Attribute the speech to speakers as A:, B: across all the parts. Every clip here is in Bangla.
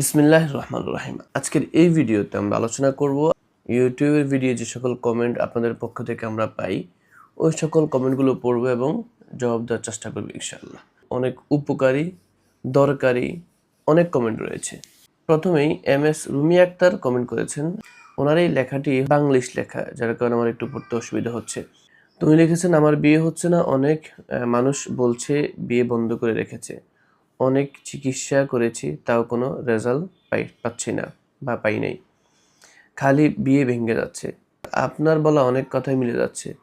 A: বিসমিল্লাহ রহমান রাহিম। আজকের এই ভিডিওতে আমরা আলোচনা করব ইউটিউবের ভিডিও, যে সকল কমেন্ট আপনাদের পক্ষ থেকে আমরা পাই, ওই সকল কমেন্টগুলো পড়ব এবং জবাব দেওয়ার চেষ্টা করব ইনশাআল্লাহ। অনেক উপকারী, দরকারি অনেক কমেন্ট রয়েছে। প্রথমেই M S Rumi Akter comment করেছেন, ওনার এই লেখাটি বাংলিশ লেখা, যার কারণে আমার একটু পড়তে অসুবিধা হচ্ছে। তুমি লিখেছেন, আমার বিয়ে হচ্ছে না, অনেক মানুষ বলছে, বিয়ে বন্ধ করে রেখেছে। অনেক চিকিৎসা করেছি, তাও কোনো রেজাল্ট পাই, পাচ্ছি না বা পাই নাই। খালি বিয়ে ভেঙে যাচ্ছে। আপনার বলা অনেক কথাই মিলে যাচ্ছে।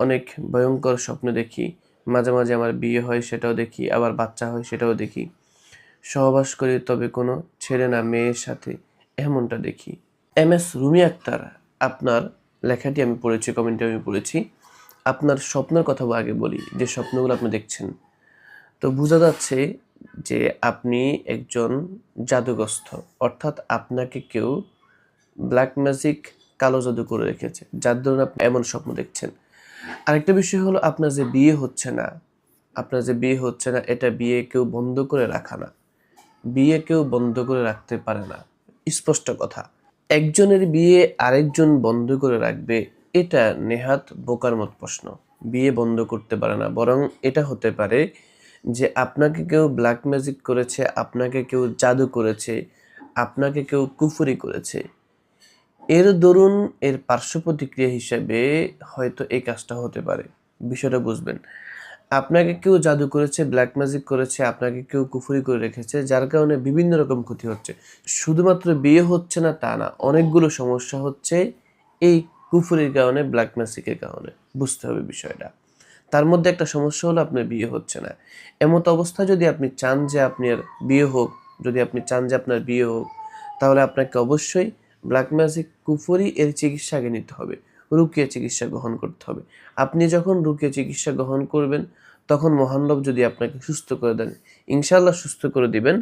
A: অনেক ভয়ঙ্কর স্বপ্ন দেখি। মাঝে মাঝে আমার বিয়ে হয় সেটাও দেখি, আবার বাচ্চা হয় সেটাও দেখি। সহবাস করি, তবে কোনো ছেলে না মেয়ের সাথে এমনটা দেখি। এম এস রুমি আক্তার, আপনার লেখাটি আমি পড়েছি কমেন্টে আমি পড়েছি। আপনার স্বপ্নের কথা আগে বলি, যে স্বপ্নগুলো আপনি দেখছেন। তো বোঝা যাচ্ছে যে আপনি একজন জাদুগ্রস্ত, অর্থাৎ আপনাকে কেউ ব্ল্যাক ম্যাজিক কালো জাদু করে রেখেছে, যার দরুন আপনি এমন স্বপ্ন দেখছেন। আরেকটা বিষয় হলো আপনার যে বিয়ে হচ্ছে না, আপনার যে বিয়ে হচ্ছে না, এটা বিয়ে কেউ বন্ধ করে রাখা না। বিয়ে কেউ বন্ধ করে রাখতে পারে না। স্পষ্ট কথা। একজনের বিয়ে আরেকজন বন্ধ করে রাখবে, এটা নেহাত বোকার মত প্রশ্ন। বিয়ে বন্ধ করতে পারে না, বরং এটা হতে পারে যে আপনাকে কেউ ব্ল্যাক ম্যাজিক করেছে, আপনাকে কেউ জাদু করেছে, আপনাকে কেউ কুফুরি করেছে। এর দরুন, এর পার্শ্ব প্রতিক্রিয়া হিসেবে হয়তো এই কাজটা হতে পারে। বিষয়টা বুঝবেন। আপনাকে কেউ জাদু করেছে ব্ল্যাক ম্যাজিক করেছে, আপনাকে কেউ কুফুরি করে রেখেছে, যার কারণে বিভিন্ন রকম ক্ষতি হচ্ছে। শুধুমাত্র বিয়ে হচ্ছে না, তা না, অনেকগুলো সমস্যা হচ্ছে এই কুফুরির কারণে ব্ল্যাক ম্যাজিকের কারণে। বুঝতে হবে বিষয়টা। তার মধ্যে একটা সমস্যা হলো আপনার বিয়ে হচ্ছে না। এমত অবস্থা যদি আপনি চান যে আপনার বিয়ে হোক, যদি আপনি চান যে আপনার বিয়ে হোক, তাহলে আপনাকে অবশ্যই ব্ল্যাক ম্যাজিক কুফরি এর চিকিৎসা আগে নিতে হবে, রুকিয়া চিকিৎসা গ্রহণ করতে হবে। আপনি যখন রুকিয়া চিকিৎসা গ্রহণ করবেন, তখন মহানরব যদি আপনাকে সুস্থ করে দেন ইনশাল্লাহ সুস্থ করে দিবেন।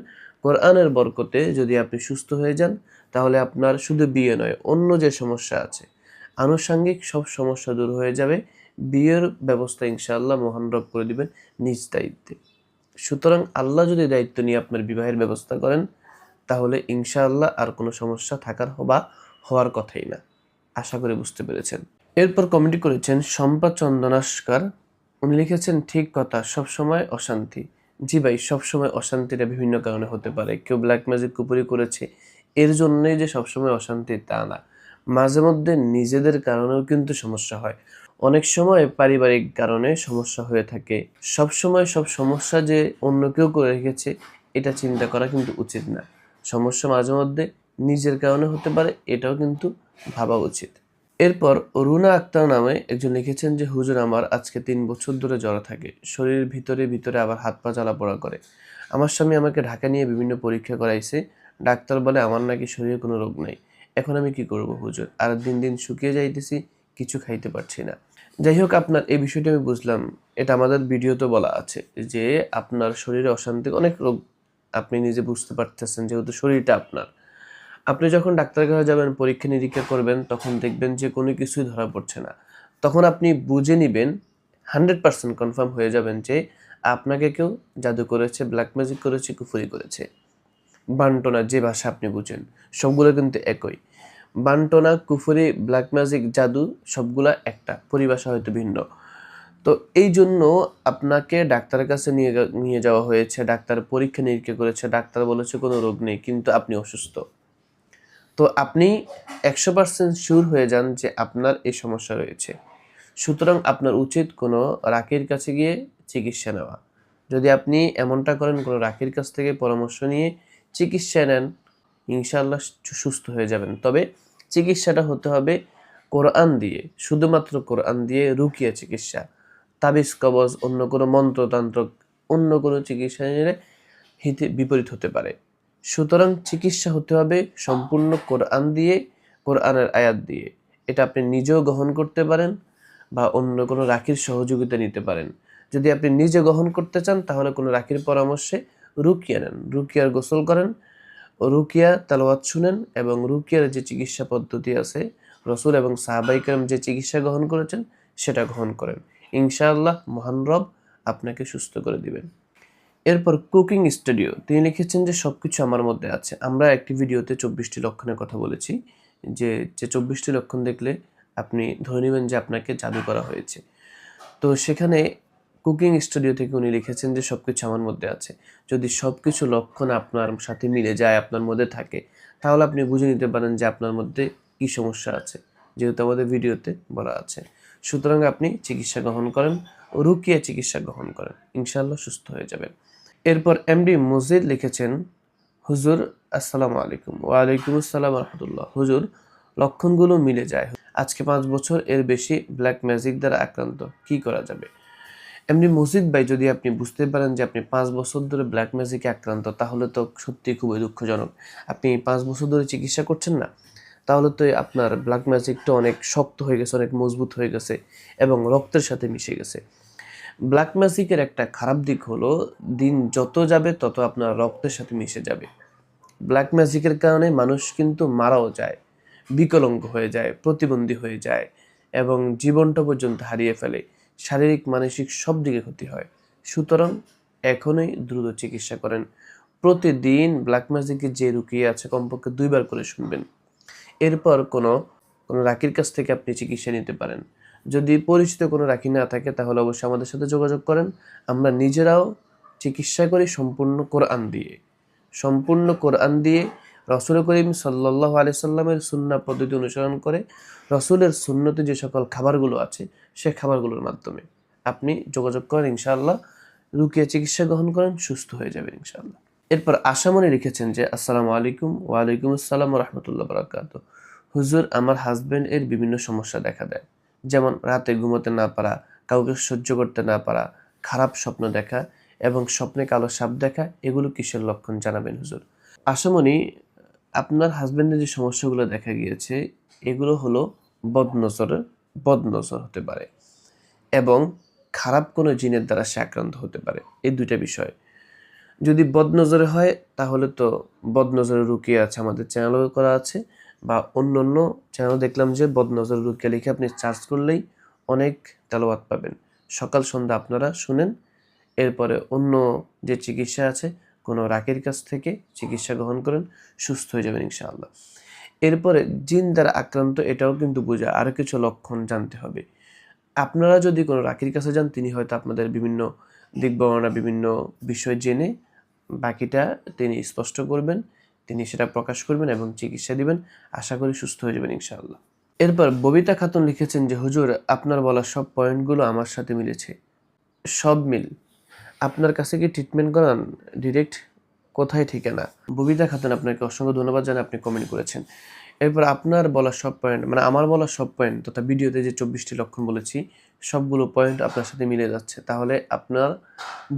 A: কোরআনের বরকতে যদি আপনি সুস্থ হয়ে যান, তাহলে আপনার শুধু বিয়ে নয়, অন্য যে সমস্যা আছে, আনুষাঙ্গিক সব সমস্যা দূর হয়ে যাবে। বিয়ের ব্যবস্থা ইনশাআল্লাহ মহানরব করে দিবেন নিজ দায়িত্বে। সুতরাং আল্লাহ যদি দায়িত্ব নিয়ে আপনার বিবাহের ব্যবস্থা করেন, তাহলে ইনশাআল্লাহ আর কোনো সমস্যা থাকার বা হওয়ার কথাই না। আশা করে বুঝতে পেরেছেন। এরপর কমেন্টি করেছেন সম্পা চন্দনাস্কার। উনি লিখেছেন, ঠিক কথা, সবসময় অশান্তি। জি ভাই, সবসময় অশান্তিটা বিভিন্ন কারণে হতে পারে। কেউ ব্ল্যাক ম্যাজিক কুপুরি করেছে, এর জন্যই যে সবসময় অশান্তি তা না। মাঝে মধ্যে নিজেদের কারণেও কিন্তু সমস্যা হয়। অনেক সময় পারিবারিক কারণে সমস্যা হয়ে থাকে। সব সময় সব সমস্যা যে অন্য কেউ করে রেখেছে, এটা চিন্তা করা কিন্তু উচিত না। সমস্যা মাঝে মধ্যে নিজের কারণে হতে পারে, এটাও কিন্তু ভাবা উচিত। এরপর রুনা আক্তার নামে একজন লিখেছেন যে, হুজুর, আমার আজকে তিন বছর ধরে জ্বর থাকে। শরীরের ভিতরে ভিতরে আবার হাত পা জ্বালা পড়া করে। আমার স্বামী আমাকে ঢাকা নিয়ে বিভিন্ন পরীক্ষা করাইছে। ডাক্তার বলে আমার নাকি শরীরে কোনো রোগ নাই। এখন আমি কি করব হুজুর? আর দিন দিন শুকিয়ে যাইতেছি কিছু খাইতে পারছি না। যাই হোক আপনার, এই বিষয়টি আমি বুঝলাম। এটা আমাদের ভিডিওতে বলা আছে যে, আপনার শরীরে অশান্তি, অনেক রোগ আপনি নিজে বুঝতে পারতেছেন যেহেতু শরীরটা আপনার। আপনি যখন ডাক্তারের কাছে যাবেন, পরীক্ষা নিরীক্ষা করবেন, তখন দেখবেন যে কোনো কিছুই ধরা পড়ছে না। তখন আপনি বুঝে নেবেন, হান্ড্রেড পার্সেন্ট কনফার্ম হয়ে যাবেন যে, আপনাকে কেউ জাদু করেছে, ব্ল্যাক ম্যাজিক করেছে, কুফুরি করেছে। বান্টনা, যে ভাষা আপনি বুঝেন, সবগুলো কিন্তু একই। বান্টনা, কুফুরি ব্ল্যাক ম্যাজিক জাদু সবগুলা একটা। পরিভাষা হয়তো ভিন্ন। তো এই জন্য আপনাকে ডাক্তারের কাছে নিয়ে নিয়ে যাওয়া হয়েছে, ডাক্তার পরীক্ষা নিরীক্ষা করেছে, ডাক্তার বলেছে কোনো রোগ নেই, কিন্তু আপনি অসুস্থ। তো আপনি একশো পার্সেন্ট শিওর হয়ে যান যে আপনার এই সমস্যা রয়েছে। সুতরাং আপনার উচিত কোনো রাকির কাছে গিয়ে চিকিৎসা নেওয়া। যদি আপনি এমনটা করেন, কোনো রাকির কাছ থেকে পরামর্শ নিয়ে চিকিৎসা নেন, ইনশাআল্লাহ সুস্থ হয়ে যাবেন। তবে চিকিৎসাটা হতে হবে কোরআন দিয়ে, শুধুমাত্র কোরআন দিয়ে রুকিয়া চিকিৎসা। তাবিজ, কবজ, অন্য কোনো মন্ত্রতন্ত্র, অন্য কোনো চিকিৎসা হিতে বিপরীত হতে পারে। সুতরাং চিকিৎসা হতে হবে সম্পূর্ণ কোরআন দিয়ে, কোরআনের আয়াত দিয়ে। এটা আপনি নিজেও গ্রহণ করতে পারেন বা অন্য কোনো রাখির সহযোগিতা নিতে পারেন। যদি আপনি নিজে গ্রহণ করতে চান, তাহলে কোনো রাখির পরামর্শে রুকিয়া নেন। রুকিয়ার গোসল করেন রুকিয়া তালাওয়াত শুনেন এবং রুকিয়ার যে চিকিৎসা পদ্ধতি আছে, রসুল এবং সাহাবাইকার যে চিকিৎসা গ্রহণ করেছেন, সেটা গ্রহণ করেন। ইনশাআল্লাহ মহান রব আপনাকে সুস্থ করে দিবেন। এরপর কুকিং স্টুডিও, তিনি লিখেছেন যে সব কিছু আমার মধ্যে আছে। আমরা একটি ভিডিওতে চব্বিশটি লক্ষণের কথা বলেছি, যে যে চব্বিশটি লক্ষণ দেখলে আপনি ধরে নেবেন যে আপনাকে জাদু করা হয়েছে। তো সেখানে কুকিং স্টুডিও থেকে উনি লিখেছেন যে সব কিছু আমার মধ্যে আছে। যদি সব কিছু লক্ষণ আপনার সাথে মিলে যায়, আপনার মধ্যে থাকে, তাহলে আপনি বুঝে নিতে পারেন যে আপনার মধ্যে কী সমস্যা আছে, যেহেতু আমাদের ভিডিওতে বলা আছে। সুতরাং আপনি চিকিৎসা গ্রহণ করেন ও রুকিয়া চিকিৎসা গ্রহণ করেন ইনশাল্লাহ সুস্থ হয়ে যাবেন। এরপর এমডি মজিদ লিখেছেন, হুজুর, আসসালামু আলাইকুম। ওয়ালাইকুম আসসালাম রহমতুল্লাহ। হুজুর, লক্ষণগুলো মিলে যায়। আজকে পাঁচ বছর এর বেশি ব্ল্যাক ম্যাজিক দ্বারা আক্রান্ত। কি করা যাবে? এমনি মসজিদ ভাই, যদি আপনি বুঝতে পারেন যে আপনি পাঁচ বছর ধরে ব্ল্যাক ম্যাজিকে আক্রান্ত, তাহলে তো সত্যি খুবই দুঃখজনক। আপনি পাঁচ বছর ধরে চিকিৎসা করছেন না, তাহলে তো আপনার ব্ল্যাক ম্যাজিকটা অনেক শক্ত হয়ে গেছে, অনেক মজবুত হয়ে গেছে এবং রক্তের সাথে মিশে গেছে। ব্ল্যাক ম্যাজিকের একটা খারাপ দিক হলো, দিন যত যাবে তত আপনার রক্তের সাথে মিশে যাবে। ব্ল্যাক ম্যাজিকের কারণে মানুষ কিন্তু মারাও যায়, বিকলঙ্গ হয়ে যায়, প্রতিবন্ধী হয়ে যায় এবং জীবনটা পর্যন্ত হারিয়ে ফেলে। শারীরিক, মানসিক সব দিকে ক্ষতি হয়। সুতরাং এখনই দ্রুত চিকিৎসা করেন। প্রতিদিন ব্ল্যাক ম্যাজিকের যে রুকিয়ে আছে কমপক্ষে দুইবার করে শুনবেন। এরপর কোনো কোনো রাকির কাছ থেকে আপনি চিকিৎসা নিতে পারেন। যদি পরিচিত কোনো রাখি না থাকে, তাহলে অবশ্যই আমাদের সাথে যোগাযোগ করেন। আমরা নিজেরাও চিকিৎসা করি সম্পূর্ণ কোরআন দিয়ে। সম্পূর্ণ কোরআন দিয়ে রসুল করিম সাল্লাহ আলি সাল্লামের সুন্না পদ্ধতি অনুসরণ করে রসুলের সুন্নতে যে সকল খাবারগুলো আছে, সে খাবারগুলোর মাধ্যমে আপনি যোগাযোগ করেন, ইনশাআল্লাহ রুকিয়ে চিকিৎসা গ্রহণ করেন, সুস্থ হয়ে যাবেন ইনশাআল্লাহ। এরপর আশামনি লিখেছেন যে, আসসালামু আলাইকুম, ওয়ালাইকুম আসসালাম, রহমতুল্লাহ বরাকাত হুজুর, আমার হাজবেন্ড এর বিভিন্ন সমস্যা দেখা দেয়। যেমন রাতে ঘুমোতে না পারা, কাউকে সহ্য করতে না পারা, খারাপ স্বপ্ন দেখা এবং স্বপ্নে কালো সাপ দেখা, এগুলো কিসের লক্ষণ জানাবেন হুজুর? আশামনি আপনার হাজবেন্ডের যে সমস্যাগুলো দেখা গিয়েছে, এগুলো হলো বদনজরের বদনজর হতে পারে এবং খারাপ কোনো জিনের দ্বারা সে আক্রান্ত হতে পারে। এই দুইটা বিষয়। যদি বদনজরে হয়, তাহলে তো বদনজরে রুকিয়ে আছে আমাদের চ্যানেলও করা আছে বা অন্য অন্য চ্যানেল দেখলাম যে বদনজর রুকিয়া লিখে আপনি চার্জ করলেই অনেক তেলাওয়াত পাবেন। সকাল সন্ধ্যা আপনারা শুনেন, এরপরে অন্য যে চিকিৎসা আছে কোনো রাকের কাছ থেকে চিকিৎসা গ্রহণ করেন, সুস্থ হয়ে যাবেন ইনশাআল্লাহ। এরপরে জিন দ্বারা আক্রান্ত, এটাও কিন্তু বোঝা আরও কিছু লক্ষণ জানতে হবে। আপনারা যদি কোনো রাকির কাছে যান, তিনি হয়তো আপনাদের বিভিন্ন দিক বর্ণনা বিভিন্ন বিষয় জেনে বাকিটা তিনি স্পষ্ট করবেন, তিনি সেটা প্রকাশ করবেন এবং চিকিৎসা দিবেন। আশা করি সুস্থ হয়ে যাবেন ইনশাআল্লাহ। এরপর ববিতা খাতুন লিখেছেন যে, হুজুর, আপনার বলা সব পয়েন্টগুলো আমার সাথে মিলেছে। সব মিল। আপনার কাছে কি ট্রিটমেন্ট করান ডিরেক্ট কোথায় ঠিকানা? ববিতা খাতুন আপনাকে অসংখ্য ধন্যবাদ জানাই আপনি কমেন্ট করেছেন। এরপর আপনার বলা সব পয়েন্ট মানে আমার বলা সব পয়েন্ট তথা ভিডিওতে যে চব্বিশটি লক্ষণ বলেছি, সবগুলো পয়েন্ট আপনার সাথে মিলে যাচ্ছে। তাহলে আপনার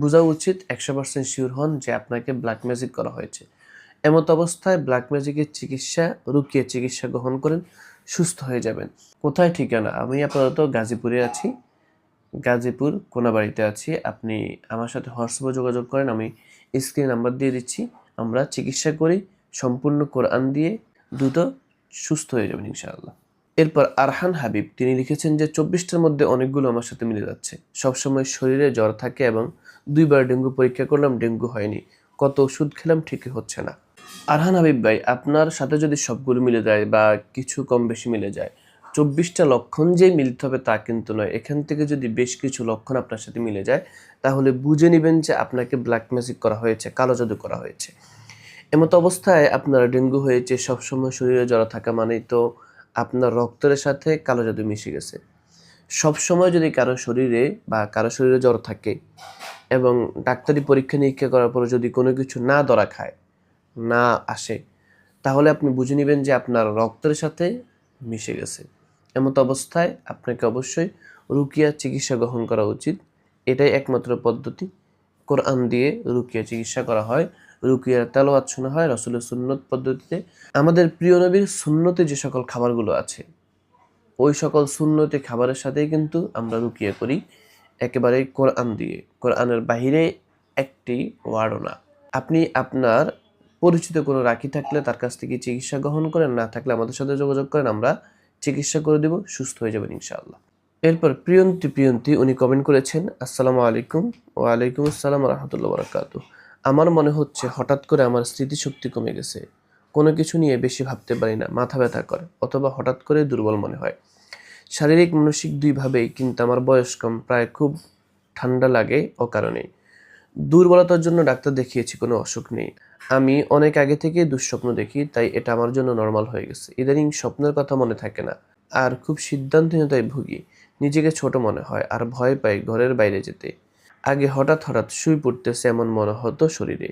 A: বোঝা উচিত একশো পার্সেন্ট শিওর হন যে আপনাকে ব্ল্যাক ম্যাজিক করা হয়েছে। এমত অবস্থায় ব্ল্যাক ম্যাজিকের চিকিৎসা রুকিয়ে চিকিৎসা গ্রহণ করেন, সুস্থ হয়ে যাবেন। কোথায় ঠিকানা? আমি আপাতত গাজীপুরে আছি। গাজীপুর কোনাবাড়িতে আছি। আপনি আমার সাথে হোয়াটসঅ্যাপে যোগাযোগ করেন, আমি স্ক্রিন নাম্বার দিয়ে দিচ্ছি। আমরা চিকিৎসা করি, সম্পূর্ণ কোরআন দিয়ে দ্রুত সুস্থ হয়ে যাবেন ইনশাআল্লাহ। এরপর আরহান হাবিব, তিনি লিখেছেন যে, চব্বিশটার মধ্যে অনেকগুলো আমার সাথে মিলে যাচ্ছে। সবসময় শরীরে জ্বর থাকে এবং দুইবার ডেঙ্গু পরীক্ষা করলাম, ডেঙ্গু হয়নি। কত ওষুধ খেলাম, ঠিকই হচ্ছে না। আরহান হাবিব ভাই, আপনার সাথে যদি সবগুলো মিলে যায় বা কিছু কম বেশি মিলে যায় চব্বিশটা লক্ষণ যে মিলতে হবে তা কিন্তু নয়। এখান থেকে যদি বেশ কিছু লক্ষণ আপনার সাথে মিলে যায়, তাহলে বুঝে নেবেন যে আপনাকে ব্ল্যাক ম্যাজিক করা হয়েছে, কালো জাদু করা হয়েছে। এমতো অবস্থায় আপনার ডেঙ্গু হয়েছে, সবসময় শরীরে জ্বর থাকা মানেই তো আপনার রক্তের সাথে কালো জাদু মিশে গেছে। সবসময় যদি কারও শরীরে বা কারও শরীরে জ্বর থাকে এবং ডাক্তারি পরীক্ষা নিরীক্ষা করার পরে যদি কোনো কিছু না ধরা খায়, না আসে, তাহলে আপনি বুঝে নেবেন যে আপনার রক্তের সাথে মিশে গেছে। এমতো অবস্থায় আপনাকে অবশ্যই রুকিয়া চিকিৎসা গ্রহণ করা উচিত। এটাই একমাত্র পদ্ধতি। কোরআন দিয়ে রুকিয়া চিকিৎসা করা হয়, রুকিয়ার তেলোয়াত শোনা হয়, রসুলের সুন্নত পদ্ধতিতে। আমাদের প্রিয় নবীর সুন্নতে যে সকল খাবারগুলো আছে, ওই সকল সুন্নতি খাবারের সাথেই কিন্তু আমরা রুকিয়া করি। একেবারে কোরআন দিয়ে। কোরআনের বাহিরে একটি ওয়ার্ডও না। আপনি আপনার পরিচিত কোনো রাখি থাকলে তার কাছ থেকে চিকিৎসা গ্রহণ করেন, না থাকলে আমাদের সাথে যোগাযোগ করেন, আমরা চিকিৎসা করে দেব, সুস্থ হয়ে যাবেন ইনশাআল্লাহ। এরপর প্রিয়ন্তি প্রিয়ন্তি, উনি কমেন্ট করেছেন, আসসালামু আলাইকুম। ওয়ালাইকুম আসসালাম রহমতুল্লাহ বরাকাত আমার মনে হচ্ছে হঠাৎ করে আমার স্মৃতিশক্তি কমে গেছে। কোনো কিছু নিয়ে বেশি ভাবতে পারি না, মাথা ব্যথা করে, অথবা হঠাৎ করে দুর্বল মনে হয়। শারীরিক, মানসিক দুইভাবেই কিন্তু আমার বয়স কম, প্রায় খুব ঠান্ডা লাগে ও অকারণেই। দুর্বলতার জন্য ডাক্তার দেখিয়েছি, কোনো অসুখ নেই। আমি অনেক আগে থেকে দুঃস্বপ্ন দেখি, তাই এটা আমার জন্য নর্মাল হয়ে গেছে। ইদানিং স্বপ্নের কথা মনে থাকে না। আর খুব সিদ্ধান্তহীনতায় ভুগি। নিজেকে ছোট মনে হয় আর ভয় পাই ঘরের বাইরে যেতে। আগে হঠাৎ হঠাৎ শুই পড়তেছে এমন মনে হতো শরীরে।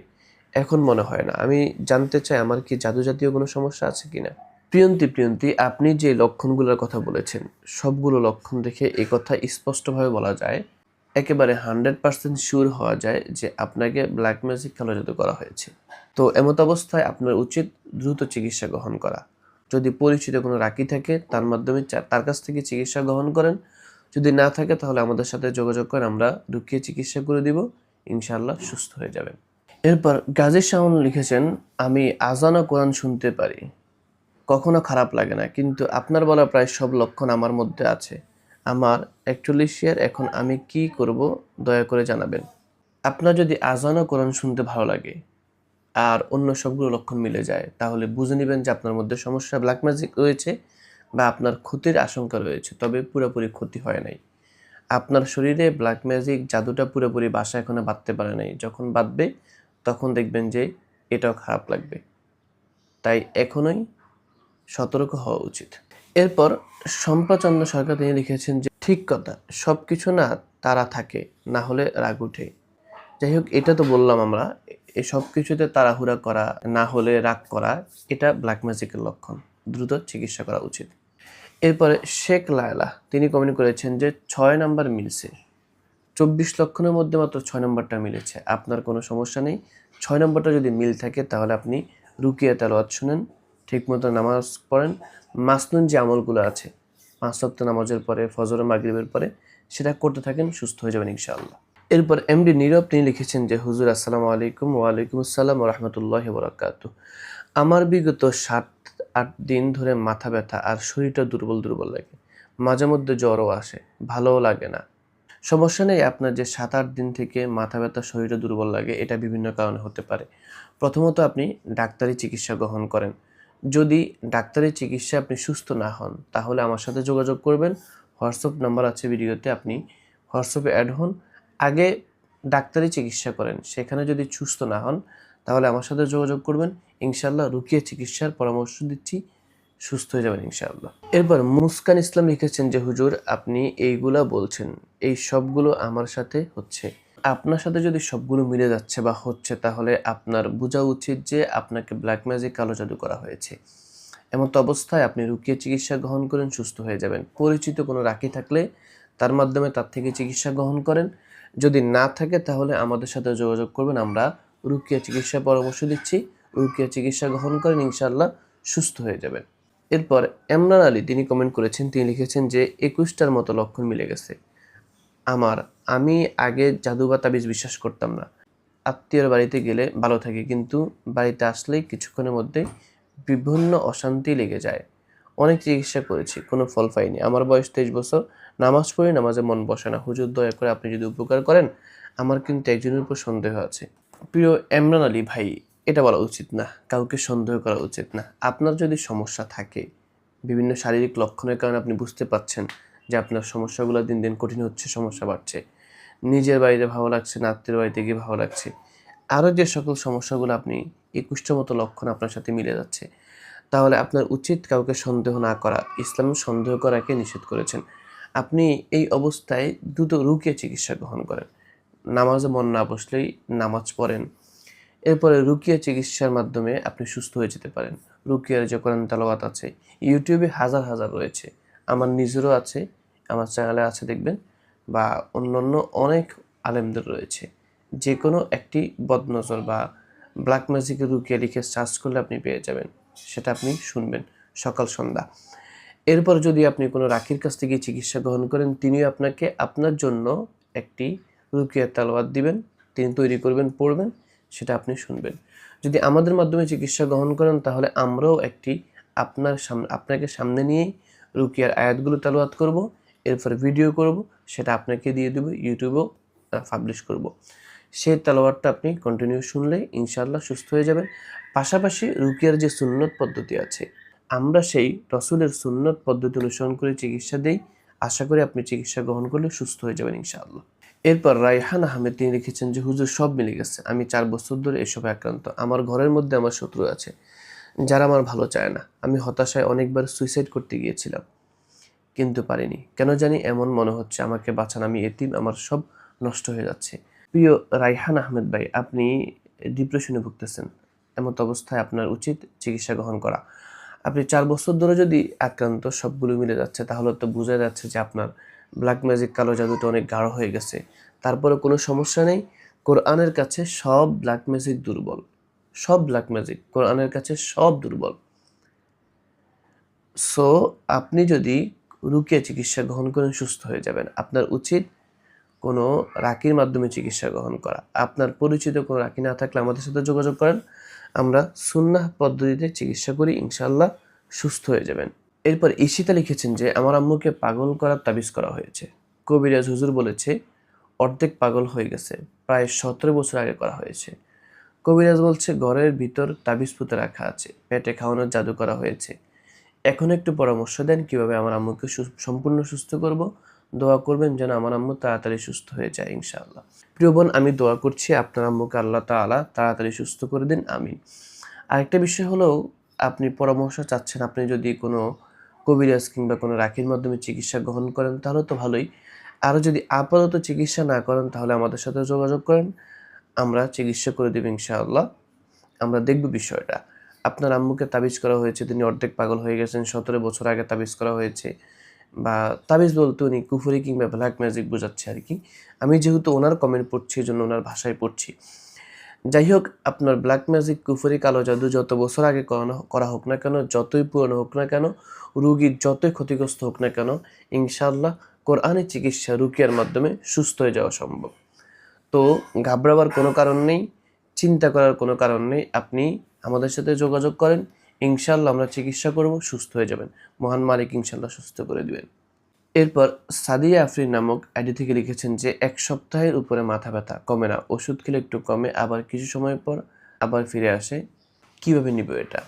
A: এখন মনে হয় না। আমি জানতে চাই আমার কি জাদু জাতীয় কোনো সমস্যা আছে কিনা? প্রিয়ন্তি প্রিয়ন্তি, আপনি যে লক্ষণগুলোর কথা বলেছেন, সবগুলো লক্ষণ দেখে কথা স্পষ্টভাবে বলা যায়। একেবারে হান্ড্রেড পার্সেন্ট শিওর হওয়া যায় যে আপনাকে ব্ল্যাক ম্যাজিক কালো জাদু করা হয়েছে। তো এমত অবস্থায় আপনার উচিত দ্রুত চিকিৎসা গ্রহণ করা। যদি পরিচিত কোনো রাখি থাকে, তার মাধ্যমে তার কাছ থেকে চিকিৎসা গ্রহণ করেন। যদি না থাকে, তাহলে আমাদের সাথে যোগাযোগ করে আমরা রুকিয়ে চিকিৎসা করে দিব। ইনশাল্লাহ সুস্থ হয়ে যাবেন। এরপর গাজী শাহন লিখেছেন, আমি আজান কোরআন শুনতে পারি। কখনো খারাপ লাগে না, কিন্তু আপনার বলা প্রায় সব লক্ষণ আমার মধ্যে আছে। আমার একচল্লিশ ইয়ার এখন আমি কি করব, দয়া করে জানাবেন। আপনার যদি আজান ও কোরআন শুনতে ভালো লাগে, আর অন্য সবগুলো লক্ষণ মিলে যায়, তাহলে বুঝে নেবেন যে আপনার মধ্যে সমস্যা ব্ল্যাক ম্যাজিক রয়েছে, বা আপনার ক্ষতির আশঙ্কা রয়েছে, তবে পুরোপুরি ক্ষতি হয় নাই। আপনার শরীরে ব্ল্যাক ম্যাজিক জাদুটা পুরোপুরি বাসা এখনও বাঁধতে পারে নাই। যখন বাঁধবে, তখন দেখবেন যে এটাও খারাপ লাগবে। তাই এখনোই সতর্ক হওয়া উচিত। এরপর সম্পাচন্দ্র সরকার তিনি লিখেছেন যে, ঠিক কথা সব কিছু না তারা থাকে, না হলে রাগ উঠে যাই হোক, এটা তো বললাম আমরা এই সব কিছুতে তাড়াহুড়া করা, না হলে রাগ করা, এটা ব্ল্যাক ম্যাজিকের লক্ষণ। দ্রুত চিকিৎসা করা উচিত। এরপরে শেখ লায়লা, তিনি কমেন্ট করেছেন যে, ছয় নাম্বার মিলছে। চব্বিশ লক্ষণের মধ্যে মাত্র ছয় নম্বরটা মিলেছে। আপনার কোনো সমস্যা নেই। ছয় নম্বরটা যদি মিল থাকে, তাহলে আপনি রুকিয়া তেলাওয়াত শুনেন। ঠিকমতো নামাজ পড়েন। মাসনুন যে আমলগুলো আছে পাঁচ সপ্তাহ নামাজের পরে, ফজর মাগরিবের পরে, সেটা করতে থাকেন, সুস্থ হয়ে যাবেন ইনশাআল্লাহ। এরপর এমডি নীরব, তিনি লিখেছেন যে, হুজুর, আসসালামু আলাইকুম ওয়ালাইকুম আসসালাম রহমতুল্লাহ বরাকাত আমার বিগত সাত, আট দিন ধরে মাথা ব্যথা আর শরীরটা দুর্বল দুর্বল লাগে। মাঝে মধ্যে জ্বরও আসে, ভালোও লাগে না। সমস্যা নেই আপনার যে সাত, আট দিন থেকে মাথা ব্যথা শরীরে দুর্বল লাগে, এটা বিভিন্ন কারণে হতে পারে। প্রথমত আপনি ডাক্তারি চিকিৎসা গ্রহণ করেন। যদি ডাক্তারি চিকিৎসা আপনি সুস্থ না হন, তাহলে আমার সাথে যোগাযোগ করবেন। হোয়াটসঅ্যাপ নাম্বার আছে ভিডিওতে, আপনি হোয়াটসঅ্যাপে অ্যাড হন। আগে ডাক্তারি চিকিৎসা করেন, সেখানে যদি সুস্থ না হন, তাহলে আমার সাথে যোগাযোগ করবেন। ইনশাল্লাহ রুকিয়ে চিকিৎসার পরামর্শ দিচ্ছি, সুস্থ হয়ে যাবেন ইনশাআল্লাহ। এরপর মুস্কান ইসলাম লিখেছেন যে, হুজুর, আপনি এইগুলা বলছেন, এই সবগুলো আমার সাথে হচ্ছে। আপনার সাথে যদি সবগুলো মিলে যাচ্ছে বা হচ্ছে, তাহলে আপনার বোঝা উচিত যে আপনাকে ব্ল্যাক ম্যাজিক কালো জাদু করা হয়েছে। এমন তো অবস্থায় আপনি রুকিয়ে চিকিৎসা গ্রহণ করেন, সুস্থ হয়ে যাবেন। পরিচিত কোনো রাখি থাকলে তার মাধ্যমে তার থেকে চিকিৎসা গ্রহণ করেন। যদি না থাকে, তাহলে আমাদের সাথে যোগাযোগ করবেন। আমরা রুকিয়া চিকিৎসা পরামর্শ দিচ্ছি। রুকিয়া চিকিৎসা গ্রহণ করেন, ইনশাআল্লাহ সুস্থ হয়ে যাবেন। এরপর এমরান আলী, তিনি কমেন্ট করেছেন, তিনি লিখেছেন যে, একুশটার মতো লক্ষণ মিলে গেছে। আমার, আমি আগে জাদু বা তাবিজ বিশ্বাস করতাম না। আত্মীয়র বাড়িতে গেলে ভালো থাকে, কিন্তু বাড়িতে আসলেই কিছুক্ষণের মধ্যে বিভিন্ন অশান্তি লেগে যায়। অনেক চিকিৎসা করেছি, কোনো ফল পাইনি। আমার বয়স তেইশ বছর, নামাজ পড়ি নামাজে মন বসে না। হুজুর দয়া করে আপনি যদি উপকার করেন, আমার কিন্তু একজনের উপর সন্দেহ আছে। প্রিয় এমরান আলী ভাই, এটা বলা উচিত না, কাউকে সন্দেহ করা উচিত না। আপনার যদি সমস্যা থাকে, বিভিন্ন শারীরিক লক্ষণের কারণে আপনি বুঝতে পাচ্ছেন যে আপনার সমস্যাগুলো দিন দিন কঠিন হচ্ছে, সমস্যা বাড়ছে। নিজের বাড়িতে ভালো লাগছে না বাড়িতে গিয়ে ভালো লাগছে। আরও যে সকল সমস্যাগুলো আপনি একুশটা মতো লক্ষণ আপনার সাথে মিলে যাচ্ছে, তাহলে আপনার উচিত কাউকে সন্দেহ না করা। ইসলাম সন্দেহ করাকে নিষেধ করেছেন। আপনি এই অবস্থায় দ্রুত রুকিয়ে চিকিৎসা গ্রহণ করেন। নামাজে মন না বসলেই নামাজ পড়েন। এরপরে রুকিয়া চিকিৎসার মাধ্যমে আপনি সুস্থ হয়ে যেতে পারেন। রুকিয়ার যে কোরআন তালাওয়াত আছে, ইউটিউবে হাজার হাজার রয়েছে। আমার নিজেরও আছে, আমার চ্যানেলে আছে দেখবেন, বা অন্যান্য অনেক আলেমদের রয়েছে। যে কোনো একটি বদনজর বা ব্ল্যাক ম্যাজিকের রুকিয়া লিখে সার্চ করলে আপনি পেয়ে যাবেন, সেটা আপনি শুনবেন সকাল সন্ধ্যা। এরপর যদি আপনি কোনো রাখির কাছ থেকে চিকিৎসা গ্রহণ করেন, তিনিও আপনাকে আপনার জন্য একটি রুকিয়া তালোয়াত দিবেন, তিনি তৈরি করবেন, পড়বেন, সেটা আপনি শুনবেন। যদি আমাদের মাধ্যমে চিকিৎসা গ্রহণ করেন, তাহলে আমরাও একটি আপনার সামনে আপনাকে সামনে নিয়েই রুকিয়ার আয়াতগুলো তালুয়াত করব, এরপর ভিডিও করব, সেটা আপনাকে দিয়ে দেবো ইউটিউবেও পাবলিশ করব। সেই তেলাওয়াতটা আপনি কন্টিনিউ শুনলে ইনশাআল্লাহ সুস্থ হয়ে যাবেন। পাশাপাশি রুকিয়ার যে সুন্নত পদ্ধতি আছে, আমরা সেই রসুলের সুন্নত পদ্ধতি অনুসরণ করে চিকিৎসা দেই। আশা করি আপনি চিকিৎসা গ্রহণ করলে সুস্থ হয়ে যাবেন ইনশাআল্লাহ। এরপর রায়হান আহমেদ তিনি লিখেছেন যে, হুজুর, সব মিলে গেছে। আমি চার বছর ধরে এসবে আক্রান্ত। আমার ঘরের মধ্যে আমার শত্রু আছে। যারা আমার ভালো চায় না। আমি হতাশায় অনেকবার সুইসাইড করতে গিয়েছিলাম, কিন্তু পারিনি। কেন জানি এমন মনে হচ্ছে, আমাকে বাঁচান। আমি এতিম, আমার সব নষ্ট হয়ে যাচ্ছে। প্রিয় রাইহান আহমেদ ভাই, আপনি ডিপ্রেশনে ভুগতেছেন। এমত অবস্থায় আপনার উচিত চিকিৎসা গ্রহণ করা। আপনি চার বছর ধরে যদি আক্রান্ত, সবগুলো মিলে যাচ্ছে, তাহলে তো বোঝা যাচ্ছে যে আপনার ব্ল্যাক ম্যাজিক কালো জাদুটা অনেক গাঢ় হয়ে গেছে। তারপরে কোনো সমস্যা নেই। কোরআনের কাছে সব ব্ল্যাক ম্যাজিক দুর্বল। সব ব্ল্যাক ম্যাজিক কোরআনের কাছে সব দুর্বল। সো আপনি যদি রুকিয়া চিকিৎসা গ্রহণ করেন, সুস্থ হয়ে যাবেন। আপনার উচিত কোনো রাকির মাধ্যমে চিকিৎসা গ্রহণ করা। আপনার পরিচিত কোনো রাকি না থাকলে আমাদের সাথে যোগাযোগ করেন। আমরা সুন্নাহ পদ্ধতিতে চিকিৎসা করি ইনশাল্লাহ সুস্থ হয়ে যাবেন। এরপর ঈশিতা লিখেছেন যে, আমার আম্মুকে পাগল করার তাবিজ করা হয়েছে। কবিরাজ হুজুর বলেছে, অর্ধেক পাগল হয়ে গেছে। প্রায় সতেরো বছর আগে করা হয়েছে। কবিরাজ বলছে, ঘরের ভিতর তাবিজ পুঁতে রাখা আছে, পেটে খাওয়ানোর জাদু করা হয়েছে। এখন একটু পরামর্শ দেন কীভাবে আমার আম্মুকে সম্পূর্ণ সুস্থ করব। দোয়া করবেন যেন আমার আম্মু তাড়াতাড়ি সুস্থ হয়ে যায়, ইনশাআল্লাহ। প্রিয় বোন, আমি দোয়া করছি আপনার আম্মুকে আল্লাহ তাআলা তাড়াতাড়ি সুস্থ করে দিন, আমিন। আরেকটা বিষয় হলো, আপনি পরামর্শ চাচ্ছেন, আপনি যদি কোনো কবিরাজ কিংবা কোনো রাখির মাধ্যমে চিকিৎসা গ্রহণ করেন, তাহলে তো ভালোই। আরও যদি আপাতত চিকিৎসা না করেন, তাহলে আমাদের সাথে যোগাযোগ করেন। আমরা চিকিৎসা করে দেব ইনশাআল্লাহ। আমরা দেখব বিষয়টা। আপনার আম্মুকে তাবিজ করা হয়েছে, তিনি অর্ধেক পাগল হয়ে গেছেন, সতেরো বছর আগে তাবিজ করা হয়েছে। বা তাবিজ বলতে উনি কুফুরি কিংবা ব্ল্যাক ম্যাজিক বোঝাচ্ছে আর কি। আমি যেহেতু ওনার কমেন্ট পড়ছি, এই জন্য ওনার ভাষায় পড়ছি। যাই হোক, আপনার ব্ল্যাক ম্যাজিক, কুফুরি, কালো জাদু যত বছর আগে করা হোক না কেন, যতই পুরনো হোক না কেন রুগীর যতই ক্ষতিগ্রস্ত হোক না কেন, ইনশাআল্লাহ কোরআনের চিকিৎসা রুকিয়ার মাধ্যমে সুস্থ হয়ে যাওয়া সম্ভব। তো ঘাবড়াবার কোনো কারণ নেই, চিন্তা করার কোনো কারণ নেই, আপনি আমাদের সাথে যোগাযোগ করেন ইনশাল্লাহ আমরা চিকিৎসা করব, সুস্থ হয়ে যাবেন। মহান মালিক ইনশাল্লাহ সুস্থ করে দিবেন। এরপর সাদিয়া আফরিন নামক আইডি থেকে লিখেছেন যে, এক সপ্তাহের উপরে মাথা ব্যথা কমে না, ওষুধ খেলে একটু কমে, আবার কিছু সময় পর আবার ফিরে আসে। কীভাবে নিব এটা?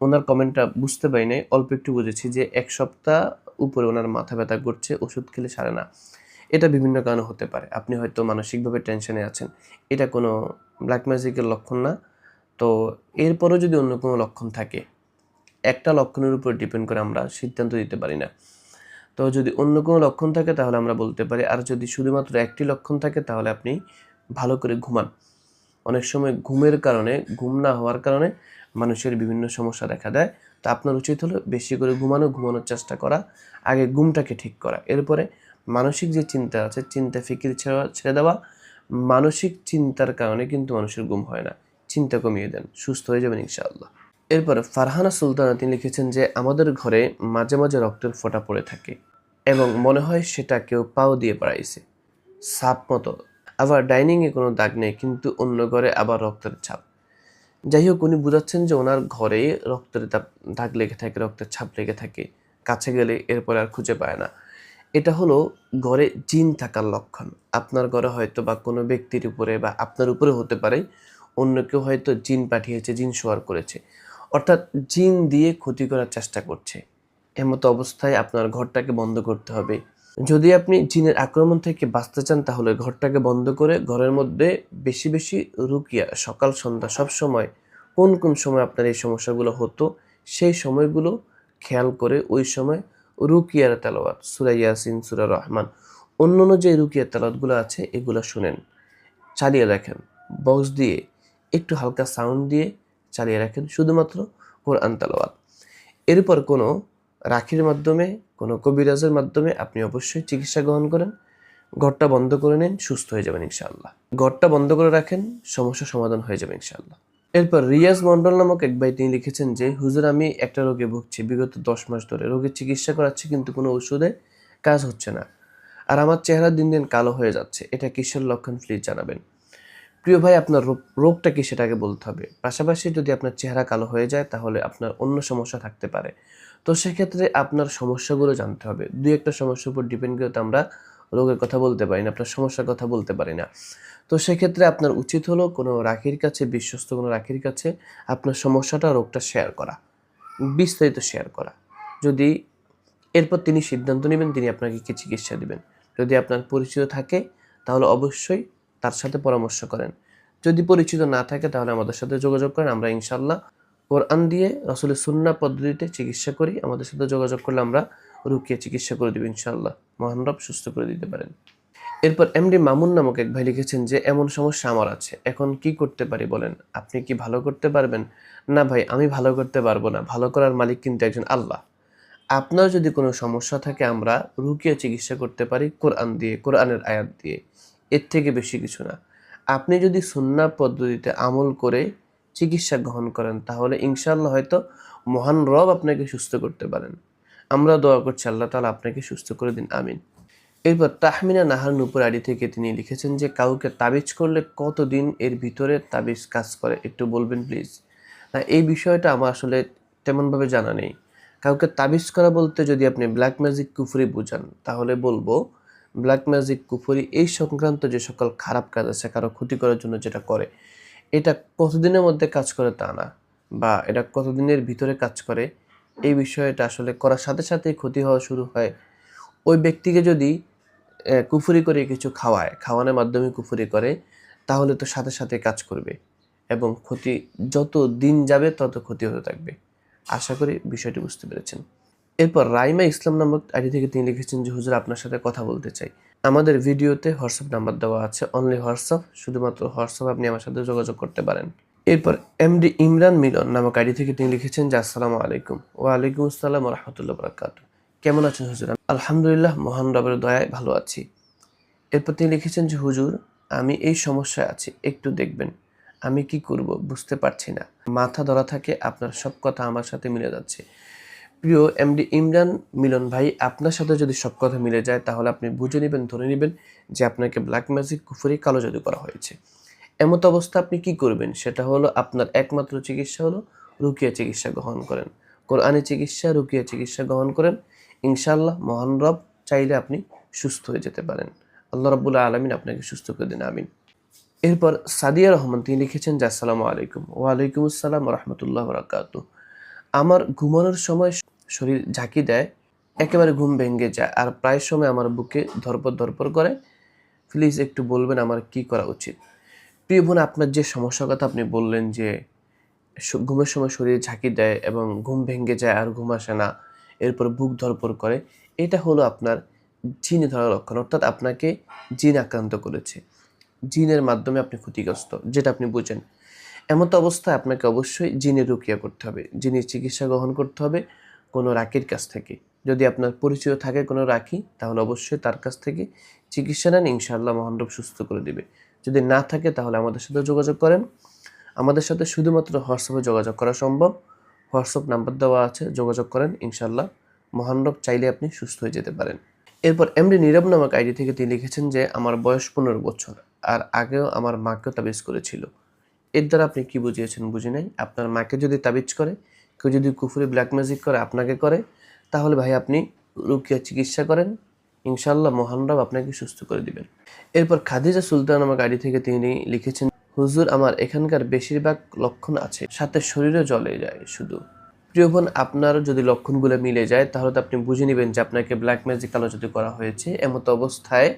A: ওনার কমেন্টটা বুঝতে পারি নাই, অল্প একটু বুঝেছি যে, এক সপ্তাহ উপরে ওনার মাথা ব্যথা করছে ওষুধ খেলে সারে না। এটা বিভিন্ন কারণে হতে পারে। আপনি হয়তো মানসিকভাবে টেনশনে আছেন, এটা কোনো ব্ল্যাক ম্যাজিকের লক্ষণ না। তো এরপরও যদি অন্য কোনো লক্ষণ থাকে, একটা লক্ষণের উপর ডিপেন্ড করে আমরা সিদ্ধান্ত দিতে পারি না। তো যদি অন্য কোনো লক্ষণ থাকে, তাহলে আমরা বলতে পারি, আর যদি শুধুমাত্র একটি লক্ষণ থাকে, তাহলে আপনি ভালো করে ঘুমান। অনেক সময় ঘুমের কারণে, ঘুম না হওয়ার কারণে মানুষের বিভিন্ন সমস্যা দেখা দেয়। তো আপনার উচিত হলো বেশি করে ঘুমানো, ঘুমানোর চেষ্টা করা, আগে ঘুমটাকে ঠিক করা। এরপরে মানসিক যে চিন্তা আছে, চিন্তা, ফিকির ছেড়ে ছেড়ে দেওয়া মানসিক চিন্তার কারণে কিন্তু মানুষের ঘুম হয় না। চিন্তা কমিয়ে দেন, সুস্থ হয়ে যাবেন ইনশাআল্লাহ। এরপর ফারহানা সুলতানা, তিনি লিখেছেন যে, আমাদের ঘরে মাঝে মাঝে রক্তের ফোঁটা পড়ে থাকে এবং মনে হয় সেটা কেউ পাও দিয়ে বাড়াইছে। সাপ মতো। আবার ডাইনিংয়ে কোনো দাগ নেই, কিন্তু অন্য ঘরে আবার রক্তের ছাপ। যাই হোক, উনি বোঝাচ্ছেন যে, ওনার ঘরে রক্তের দাগ লেগে থাকে, রক্তের ছাপ লেগে থাকে। কাছে গেলে এরপরে আর খুঁজে পায় না। এটা হলো ঘরে জিন থাকার লক্ষণ। আপনার ঘরে হয়তো বা কোনো ব্যক্তির উপরে বা আপনার উপরে হতে পারে, অন্য কেউ হয়তো জিন পাঠিয়েছে, জিন শোয়ার করেছে। অর্থাৎ জিন দিয়ে ক্ষতি করার চেষ্টা করছে। এমতো অবস্থায় আপনার ঘরটাকে বন্ধ করতে হবে। যদি আপনি জিনের আক্রমণ থেকে বাঁচতে চান, তাহলে ঘরটাকে বন্ধ করে ঘরের মধ্যে বেশি বেশি রুকিয়া, সকাল, সন্ধ্যা সব সময়, কোন কোন সময় আপনার এই সমস্যাগুলো হতো, সেই সময়গুলো খেয়াল করে ওই সময় রুকিয়ার তেলাওয়াত, সুরা ইয়াসিন, সুরা রহমান। অন্য অন্য যে রুকিয়ার তেলাওয়াতগুলো আছে, এগুলো শুনেন, চালিয়ে রাখেন বক্স দিয়ে একটু হালকা সাউন্ড দিয়ে চালিয়ে রাখেন, শুধুমাত্র কোরআন তেলাওয়াত। এরপর কোনো রাখির মাধ্যমে, কোনো কবিরাজের মাধ্যমে আপনি অবশ্যই চিকিৎসা গ্রহণ করেন। ঘরটা বন্ধ করে নিন, সুস্থ হয়ে যাবেন ইনশাআল্লাহ। ঘরটা বন্ধ করে রাখেন, সমস্যা সমাধান হয়ে যাবে ইনশাআল্লাহ। এরপর রিয়াজ মন্ডল নামক এক ভাই তিনি লিখেছেন যে, হুজুর, আমি একটা রোগে ভুগছি। বিগত দশ মাস ধরে। রোগের চিকিৎসা করাচ্ছি, কিন্তু কোনো ওষুধে কাজ হচ্ছে না। আর আমার চেহারা দিন দিন কালো হয়ে যাচ্ছে। এটা কিসের লক্ষণ প্লিজ জানাবেন। প্রিয় ভাই, আপনার রোগ- রোগটা কি সেটাকে বলতে হবে? পাশাপাশি যদি আপনার চেহারা কালো হয়ে যায়, তাহলে আপনার অন্য সমস্যা থাকতে পারে। তো সেক্ষেত্রে আপনার সমস্যাগুলো জানতে হবে। দুই একটা সমস্যার উপর ডিপেন্ড করে তো আমরা রোগের কথা বলতে পারি না, আপনার সমস্যার কথা বলতে পারি না। তো সেক্ষেত্রে আপনার উচিত হলো কোনো রাখির কাছে, বিশ্বস্ত কোনো রাখির কাছে আপনার সমস্যাটা, রোগটা শেয়ার করা। বিস্তারিত শেয়ার করা। যদি এরপর তিনি সিদ্ধান্ত নেবেন, তিনি আপনাকে কি চিকিৎসা দিবেন? যদি আপনার পরিচিত থাকে, তাহলে অবশ্যই তার সাথে পরামর্শ করেন। যদি পরিচিত না থাকে, তাহলে আমাদের সাথে যোগাযোগ করেন। আমরা ইনশাল্লাহ কোরআন দিয়ে, রসুলের সুন্না পদ্ধতিতে চিকিৎসা করি। আমাদের সাথে যোগাযোগ করলে আমরা রুকিয়ে চিকিৎসা করে দেবো ইনশাল্লাহ মহান রব সুস্থ করে দিতে পারেন। এরপর এমডি মামুন নামক এক ভাই লিখেছেন যে, এমন সমস্যা আমার আছে। এখন কি করতে পারি বলেন? আপনি কি ভালো করতে পারবেন? না ভাই, আমি ভালো করতে পারব না। ভালো করার মালিক কিন্তু একজন আল্লাহ। আপনার যদি কোনো সমস্যা থাকে, আমরা রুকিয়ে চিকিৎসা করতে পারি কোরআন দিয়ে, কোরআনের আয়াত দিয়ে। এর থেকে বেশি কিছু না। আপনি যদি সুন্না পদ্ধতিতে আমল করে চিকিৎসা গ্রহণ করেন, তাহলে ইনশাল্লাহ হয়তো মহান রব আপনাকে সুস্থ করতে পারেন। আমরা দোয়া করছি আল্লাহ তালা আপনাকে সুস্থ করে দিন, আমিন। এরপর তাহমিনা নাহার নুপুর আড়ি থেকে তিনি লিখেছেন যে, কাউকে তাবিজ করলে কতদিন এর ভিতরে তাবিজ কাজ করে? একটু বলবেন প্লিজ। না, এই বিষয়টা আমার আসলে তেমনভাবে জানা নেই। কাউকে তাবিজ করা বলতে যদি আপনি ব্ল্যাক ম্যাজিক কুফুরি বুঝান, তাহলে বলব ব্ল্যাক ম্যাজিক কুফুরি এই সংক্রান্ত যে সকল খারাপ কাজ আছে, কারও ক্ষতি করার জন্য যেটা করে, এটা কতদিনের মধ্যে কাজ করে তা না, বা এটা কতদিনের ভিতরে কাজ করে এই বিষয়টা আসলে করার সাথে সাথেই ক্ষতি হওয়া শুরু হয়। ওই ব্যক্তিকে যদি কুফুরি করে কিছু খাওয়ায়, খাওয়ানোর মাধ্যমে কুফুরি করে, তাহলে তো সাথে সাথে কাজ করবে এবং ক্ষতি যত দিন যাবে তত ক্ষতি হতে থাকবে। আশা করি বিষয়টি বুঝতে পেরেছেন। এরপর রাইমা ইসলাম নামক আইডি থেকে তিনি লিখেছেন যে, হুজুর, আপনার সাথে কথা বলতে চাই। আমাদের ভিডিওতে হোয়াটসঅ্যাপ নাম্বার দেওয়া আছে অনলি হোয়াটসঅ্যাপ, শুধুমাত্র হোয়াটসঅ্যাপ আপনি আমার সাথে যোগাযোগ করতে পারেন। এরপর এমডি ইমরান মিলন নামক আইডি থেকে তিনি লিখেছেন যে, আসসালামু আলাইকুম। ওয়ালাইকুম আসসালাম রহমতুল্লাহ বরাকাত কেমন আছেন হুজুর? আলহামদুলিল্লাহ, মহান রবের দয়ায় ভালো আছি। এরপর তিনি লিখেছেন যে, হুজুর, আমি এই সমস্যায় আছি, একটু দেখবেন। আমি কি করব বুঝতে পারছি না। মাথা ধরা থাকে, আপনার সব কথা আমার সাথে মিলে যাচ্ছে। প্রিয় এমডি ইমরান মিলন ভাই, আপনার সাথে যদি সব কথা মিলে যায়, তাহলে আপনি বুঝে নেবেন, ধরে নেবেন যে, আপনাকে ব্ল্যাক ম্যাজিক কুফুরি কালো জাদু করা হয়েছে। এমত অবস্থা আপনি কি করবেন? সেটা হলো আপনার একমাত্র চিকিৎসা হলো রুকিয়া চিকিৎসা গ্রহণ করেন। কোরআনে চিকিৎসা, রুকিয়া চিকিৎসা গ্রহণ করেন। ইনশাআল্লাহ মহান রব চাইলে আপনি সুস্থ হয়ে যেতে পারেন। আল্লাহ রাবুল্লাহ আলমিন আপনাকে সুস্থ করে দিন, আমিন। এরপর সাদিয়া রহমান, তিনি লিখেছেন যে, আসসালামু আলাইকুম। ওয়ালাইকুম আসসালাম রহমতুল্লাহ বরাকাতু আমার ঘুমানোর সময় শরীর ঝাঁকি দেয়, একেবারে ঘুম ভেঙে যায়, আর প্রায় সময় আমার বুকে ধরপর ধরপর করে। প্লিজ একটু বলবেন আমার কি করা উচিত? প্রিয় বোন, আপনার যে সমস্যার কথা আপনি বললেন যে ঘুমের সময় শরীর ঝাঁকি দেয় এবং ঘুম ভেঙে যায় আর ঘুম আসে না, এরপর বুক ধরপর করে, এটা হলো আপনার জিনে ধরার লক্ষণ। অর্থাৎ আপনাকে জিন আক্রান্ত করেছে। জিনের মাধ্যমে আপনি ক্ষতিগ্রস্ত, যেটা আপনি বুঝেন। এমন তো অবস্থায় আপনাকে অবশ্যই জিনের রুকিয়া করতে হবে। জিনের চিকিৎসা গ্রহণ করতে হবে কোনো রাখির কাছ থেকে। যদি আপনার পরিচয় থাকে কোনো রাখি, তাহলে অবশ্যই তার কাছ থেকে চিকিৎসা নেন। ইনশাআল্লাহ মহানরব সুস্থ করে দিবে। যদি না থাকে তাহলে আমাদের সাথে যোগাযোগ করেন। আমাদের সাথে শুধুমাত্র হোয়াটসঅ্যাপে যোগাযোগ করা সম্ভব। হোয়াটসঅ্যাপ নাম্বার দেওয়া আছে, যোগাযোগ করেন, ইনশাআল্লাহ। মহানরব চাইলে আপনি সুস্থ হয়ে যেতে পারেন। এরপর এমডি নীরব নামক আইডি থেকে তিনি লিখেছেন যে, আমার বয়স পনেরো বছর, আর আগেও আমার মাকেও তাবিজ করেছিল। এর দ্বারা আপনি কি বুঝিয়েছেন বুঝি নাই? আপনার মাকে যদি তাবিজ করে, কেউ যদি কুফুরি ব্ল্যাক ম্যাজিক করে, আপনাকে করে, তাহলে ভাই আপনি রুকিয়া চিকিৎসা করেন। ইনশাল্লাহ মহানরাব আপনাকে সুস্থ করে দিবেন। এরপর খাদিজা সুলতান নামক গাড়ি থেকে তিনি লিখেছেন, হুজুর, আমার এখানকার বেশিরভাগ লক্ষণ আছে। সাথে শরীরে জ্বলে যায় শুধু। প্রিয় বোন আপনার যদি লক্ষণগুলো মিলে যায়, তাহলে তো আপনি বুঝে নেবেন যে আপনাকে ব্ল্যাক ম্যাজিক আলোচিত করা হয়েছে, এমতো অবস্থায়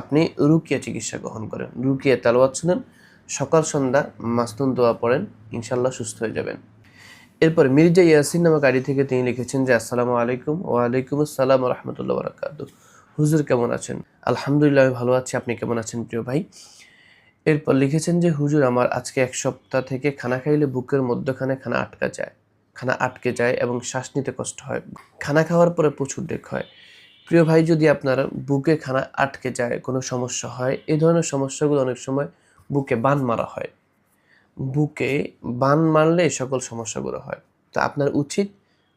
A: আপনি রুকিয়া চিকিৎসা গ্রহণ করেন। রুকিয়া তালোয়াত শুনেন, সকাল সন্ধ্যা মাস্তুন দোয়া পড়েন ইনশাল্লাহ সুস্থ হয়ে যাবেন। এরপর মির্জা ইয়াসিন নামক গাড়ি থেকে তিনি লিখেছেন যে, আসসালামু আলাইকুম ওয়ালাইকুম আসসালাম রহমতুল্লাহ বরাকাত হুজুর কেমন আছেন? আলহামদুলিল্লাহ, আমি ভালো আছি। আপনি কেমন আছেন প্রিয় ভাই? এরপর লিখেছেন যে, হুজুর, আমার আজকে এক সপ্তাহ থেকে খানা খাইলে বুকের মধ্যখানে খানা আটকা যায়। খানা আটকে যায় এবং শ্বাস নিতে কষ্ট হয়। খানা খাওয়ার পরে প্রচুর ডেক হয়। প্রিয় ভাই, যদি আপনার বুকে খানা আটকে যায়, কোনো সমস্যা হয় এই ধরনের সমস্যাগুলো অনেক সময় বুকে বান মারা হয়। বুকে বান মারলে সকল সমস্যাগুলো হয়। তো আপনার উচিত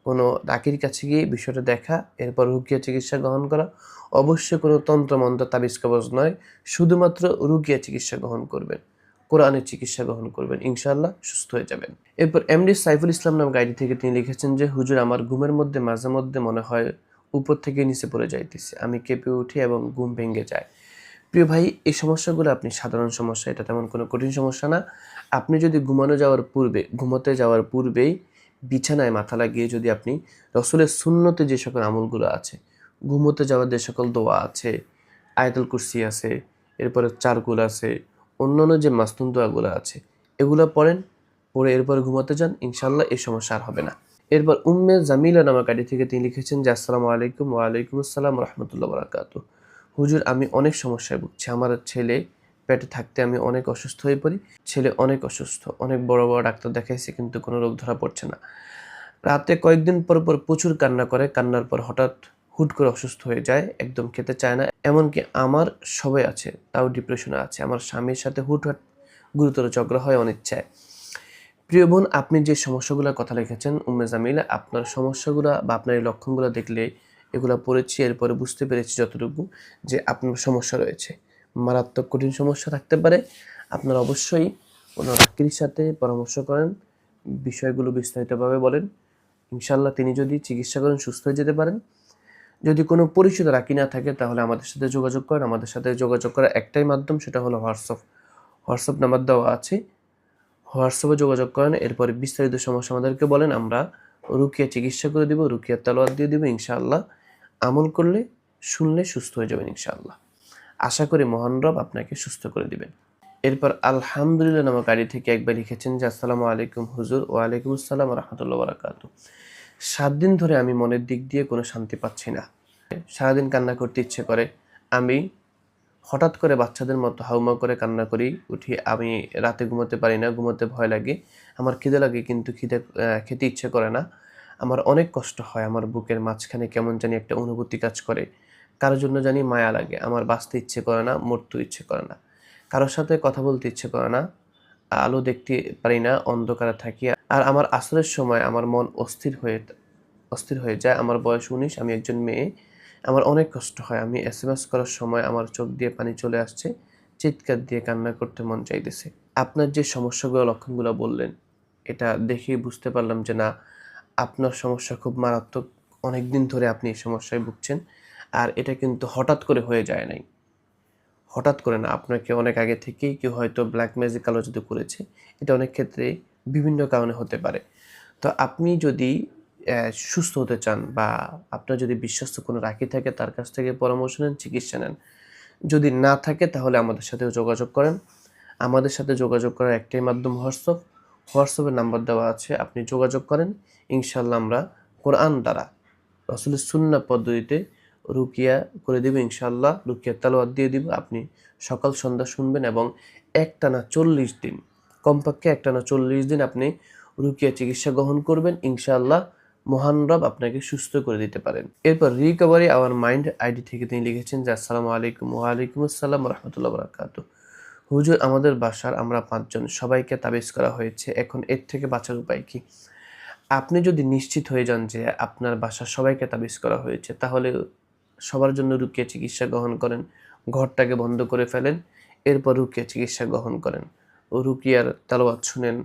A: কোনো ডাকির কাছে গিয়ে বিষয়টা দেখা, এরপর রুকিয়া চিকিৎসা গ্রহণ করা অবশ্যই কোনো তন্ত্রমন্ত্র তাবিজ কবজ নয়, শুধুমাত্র রুগিয়া চিকিৎসা গ্রহণ করবেন, কোরআনের চিকিৎসা গ্রহণ করবেন ইনশাল্লাহ সুস্থ হয়ে যাবেন। এরপর এমডি সাইফুল ইসলাম নাম গাইডি থেকে তিনি লিখেছেন যে, হুজুর, আমার ঘুমের মধ্যে, মাঝে মধ্যে মনে হয় উপর থেকে নিচে পড়ে যাইতেছে। আমি কেঁপে উঠি এবং ঘুম ভেঙে যায়। প্রিয় ভাই, এই সমস্যাগুলো আপনি সাধারণ সমস্যা, এটা তেমন কোনো কঠিন সমস্যা না। আপনি যদি ঘুমানো যাওয়ার পূর্বে, ঘুমোতে যাওয়ার পূর্বেই বিছানায় মাথা লাগিয়ে যদি আপনি রসুলের শূন্যতে যে সকল আমলগুলো আছে ঘুমোতে যাওয়ার যে সকল দোয়া আছে, আয়তল কুরসি আছে, এরপরে চারকুল আছে, অন্যান্য যে মাস্তুন দোয়াগুলো আছে, এগুলো পড়েন পরে এরপর ঘুমাতে যান ইনশাল্লাহ এই সমস্যা আর হবে না। এরপর উম্মে জামিলা নামক আইডি থেকে তিনি লিখেছেন যে, আসসালামু আলাইকুম ওয়ালাইকুম আসসালাম রহমতুল্লাহ বরাকাতু হুজুর, আমি অনেক সমস্যায় ভুগছি। আমার ছেলে পেটে থাকতে আমি অনেক অসুস্থ হয়ে পড়ি। ছেলে অনেক অসুস্থ। অনেক বড় বড় ডাক্তার দেখাইছে, কিন্তু কোনো রোগ ধরা পড়ছে না। রাতে কয়েকদিন পর পর প্রচুর কান্না করে। কান্নার পর হঠাৎ হুট করে অসুস্থ হয়ে যায়, একদম খেতে চায় না। এমনকি আমার সবাই আছে, তাও ডিপ্রেশনে আছে। আমার স্বামীর সাথে হুটহাট গুরুতর ঝগড়া হয় অনিচ্ছায়। প্রিয় বোন, আপনি যে সমস্যাগুলোর কথা লিখেছেন, উম্মে জামিল, আপনার সমস্যাগুলো বা আপনার এই লক্ষণগুলো দেখলে এগুলো পড়েছি, এরপরে বুঝতে পেরেছি যতটুকু যে আপনার সমস্যা রয়েছে। মারাত্মক কঠিন সমস্যা থাকতে পারে। আপনার অবশ্যই কোনো ডাক্তারির সাথে পরামর্শ করেন, বিষয়গুলো বিস্তারিতভাবে বলেন। ইনশাল্লাহ তিনি যদি চিকিৎসা করেন, সুস্থ হয়ে যেতে পারেন। যদি কোনো পরিচিত রাখি না থাকে, তাহলে আমাদের সাথে যোগাযোগ করেন। আমাদের সাথে যোগাযোগ করার একটাই মাধ্যম সেটা হলো হোয়াটসঅ্যাপ হোয়াটসঅ্যাপ নাম্বার দেওয়া আছে। হোয়াটসঅ্যাপে যোগাযোগ করেন। এরপরে বিস্তারিত সমস্যা আমাদেরকে বলেন। আমরা রুকিয়া চিকিৎসা করে দিব রুকিয়ার তালোয়ার দিয়ে দিব, ইনশাআল্লাহ। আমল করলে, শুনলে সুস্থ হয়ে যাবেন, ইনশাআল্লাহ। আশা করি মহান রব আপনাকে সুস্থ করে দিবেন। এরপর আলহামদুলিল্লাহ নামক গাড়ি থেকে একবার লিখেছেন যে, আসসালামু আলাইকুম হুজুর ওয়ালাইকুম আসসালাম রহমতুল্লাহ বারাকাতু সাত দিন ধরে আমি মনের দিক দিয়ে কোনো শান্তি পাচ্ছি না। সারাদিন কান্না করতে ইচ্ছে করে। আমি হঠাৎ করে বাচ্চাদের মতো হাউমা করে কান্না করি, উঠি আমি রাতে ঘুমোতে পারি না, ঘুমোতে ভয় লাগে। আমার খিদে লাগে কিন্তু খিদে খেতে ইচ্ছে করে না। আমার অনেক কষ্ট হয় আমার বুকের মাঝখানে কেমন জানি একটা অনুভূতি কাজ করে। কারোর জন্য জানি মায়া লাগে, আমার বাঁচতে ইচ্ছে করে না মরতে ইচ্ছে করে না। কারোর সাথে কথা বলতে ইচ্ছে করে না আলো দেখতে পারি না, অন্ধকারে থাকি। আর আমার আসরের সময় আমার মন অস্থির হয়ে অস্থির হয়ে যায়। আমার বয়স উনিশ, আমি একজন মেয়ে। আমার অনেক কষ্ট হয়। আমি এস এম এস করার সময় আমার চোখ দিয়ে পানি চলে আসছে। চিৎকার দিয়ে কান্না করতে মন চাইতেছে। আপনার যে সমস্যাগুলো, লক্ষণগুলো বললেন, এটা দেখেই বুঝতে পারলাম যে না, আপনার সমস্যা খুব মারাত্মক। অনেক দিন ধরে আপনি এই সমস্যায় ভুগছেন। আর এটা কিন্তু হঠাৎ করে হয়ে যায় নাই। হঠাৎ করে না, আপনাকে অনেক আগে থেকেই কেউ হয়তো ব্ল্যাক ম্যাজিক আলোচিত করেছে, এটা অনেক ক্ষেত্রে বিভিন্ন কারণে হতে পারে। তো আপনি যদি সুস্থ হতে চান বা আপনার যদি বিশ্বস্ত কোনো রাখি থাকে, তার কাছ থেকে পরামর্শ নেন, চিকিৎসা নেন। যদি না থাকে, তাহলে আমাদের সাথে যোগাযোগ করেন। আমাদের সাথে যোগাযোগ করার একটাই মাধ্যম হোয়াটসঅ্যাপ। হোয়াটসঅ্যাপের নাম্বার দেওয়া আছে, আপনি যোগাযোগ করেন। ইনশাল্লাহ আমরা কোরআন দ্বারা, রসুলের সুন্না পদ্ধতিতে রুকিয়া করে দেব ইনশাল্লাহ রুকিয়া তালোয়াত দিয়ে দিব। আপনি সকাল সন্ধ্যা শুনবেন এবং একটানা চল্লিশ দিন, কমপক্ষে একটানা চল্লিশ দিন আপনি রুকিয়া চিকিৎসা গ্রহণ করবেন। ইনশাআল্লাহ মহান রব আপনাকে সুস্থ করে দিতে পারেন। এরপর রিকভারি আওয়ার মাইন্ড আইডি থেকে তিনি লিখেছেন যে, আসসালামু আলাইকুম ওয়ালাইকুম আসসালাম রহমতুল্লাহ বরাকাত হুজুর, আমাদের বাসার আমরা পাঁচজন, সবাইকে তাবিজ করা হয়েছে। এখন এর থেকে বাঁচার উপায় কি? আপনি যদি নিশ্চিত হয়ে যান যে আপনার বাসার সবাইকে তাবিজ করা হয়েছে, তাহলে সবার জন্য রুকিয়া চিকিৎসা গ্রহণ করেন, ঘরটাকে বন্ধ করে ফেলেন, এরপর রুকিয়া চিকিৎসা গ্রহণ করেন। ও রুকিয়ার তালবাদ শুনেন,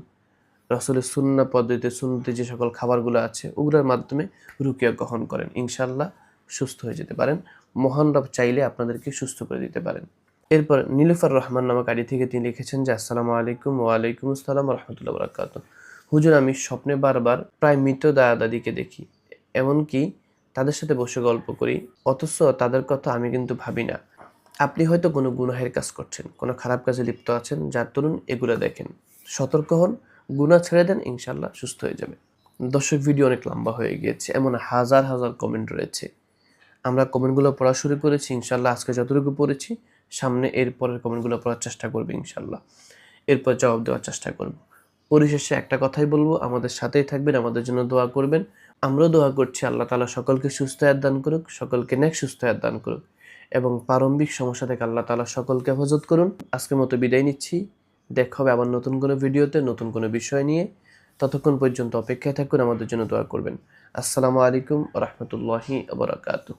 A: রসলের সুন্না পদ্ধতিতে সুন্নতে যে সকল খাবারগুলো আছে, ওগুলোর মাধ্যমে রুকিয়া গ্রহণ করেন। ইনশাল্লাহ সুস্থ হয়ে যেতে পারেন। মহান রব চাইলে আপনাদেরকে সুস্থ করে দিতে পারেন। এরপর নীলুফার রহমান নামক আইডি থেকে তিনি লিখেছেন যে, আসসালামু আলাইকুম ওয়ালাইকুম আসসালাম রহমতুল্লাহ বরাকাত হুজুর, আমি স্বপ্নে বারবার প্রায় মৃত দাদা দাদিকে দেখি। এমনকি তাদের সাথে বসে গল্প করি। অথচ তাদের কথা আমি কিন্তু ভাবি না। আপনি হয়তো কোনো গুনাহের কাজ করছেন, কোনো খারাপ কাজে লিপ্ত আছেন, যার তরুণ এগুলো দেখেন। সতর্ক হন, গুনাহ ছেড়ে দেন ইনশাল্লাহ সুস্থ হয়ে যাবে। দর্শক, ভিডিও অনেক লম্বা হয়ে গিয়েছে, এমন হাজার হাজার কমেন্ট রয়েছে। আমরা কমেন্টগুলো পড়া শুরু করেছি ইনশাল্লাহ আজকে যতটুকু পড়েছি, সামনে এর পরের কমেন্টগুলো পড়ার চেষ্টা করবে ইনশাল্লাহ এরপর জবাব দেওয়ার চেষ্টা করব। পরিশেষে একটা কথাই বলব, আমাদের সাথেই থাকবেন, আমাদের জন্য দোয়া করবেন। আমরাও দোয়া করছি, আল্লাহ তালা সকলকে সুস্থ দান করুক, সকলকে নেক সুস্থ দান করুক এবং প্রারম্ভিক সমস্যা থেকে আল্লাহ তালা সকলকে হেফাজত করুন। আজকের মতো বিদায় নিচ্ছি। দেখা হবে আবার নতুন কোনো ভিডিওতে, নতুন কোনো বিষয় নিয়ে। ততক্ষণ পর্যন্ত অপেক্ষায় থাকুন, আমাদের জন্য দোয়া করবেন। আসসালামু আলাইকুম রহমতুল্লাহি আবরাকাতু